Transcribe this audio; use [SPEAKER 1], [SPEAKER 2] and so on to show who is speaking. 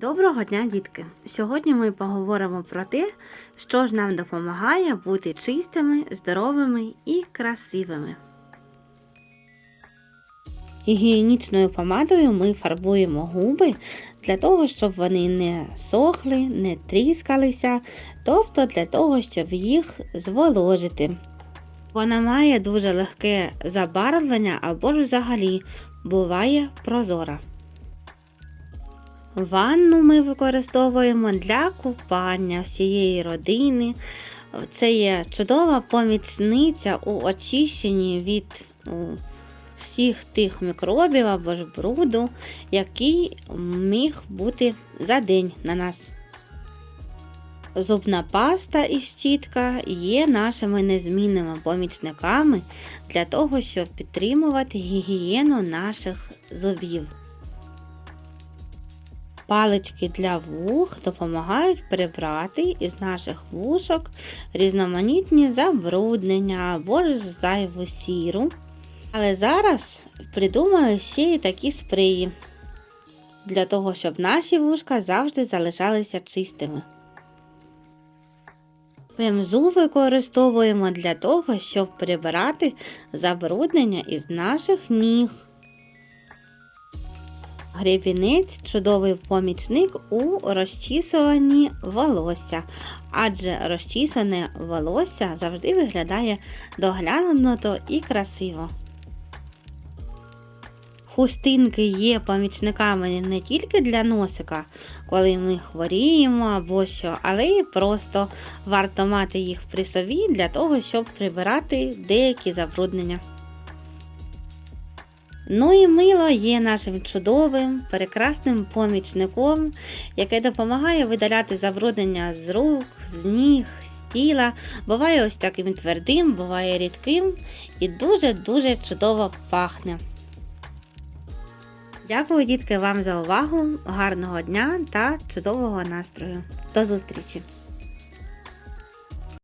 [SPEAKER 1] Доброго дня, дітки! Сьогодні ми поговоримо про те, що ж нам допомагає бути чистими, здоровими і красивими. Гігієнічною помадою ми фарбуємо губи для того, щоб вони не сохли, не тріскалися, тобто для того, щоб їх зволожити. Вона має дуже легке забарвлення або ж взагалі буває прозора. Ванну ми використовуємо для купання всієї родини. Це є чудова помічниця у очищенні від всіх тих мікробів або ж бруду, який міг бути за день на нас. Зубна паста і щітка є нашими незмінними помічниками для того, щоб підтримувати гігієну наших зубів. Палички для вух допомагають прибрати із наших вушок різноманітні забруднення або ж зайву сіру. Але зараз придумали ще й такі спреї для того, щоб наші вушка завжди залишалися чистими. Пемзу використовуємо для того, щоб прибирати забруднення із наших ніг. Гребінець чудовий помічник у розчісуванні волосся, адже розчісане волосся завжди виглядає доглянуто і красиво. Хустинки є помічниками не тільки для носика, коли ми хворіємо або що, але й просто варто мати їх при собі для того, щоб прибирати деякі забруднення. Ну і мило є нашим чудовим, прекрасним помічником, яке допомагає видаляти забруднення з рук, з ніг, з тіла. Буває ось таким твердим, буває рідким і дуже-дуже чудово пахне. Дякую, дітки, вам за увагу, гарного дня та чудового настрою. До зустрічі!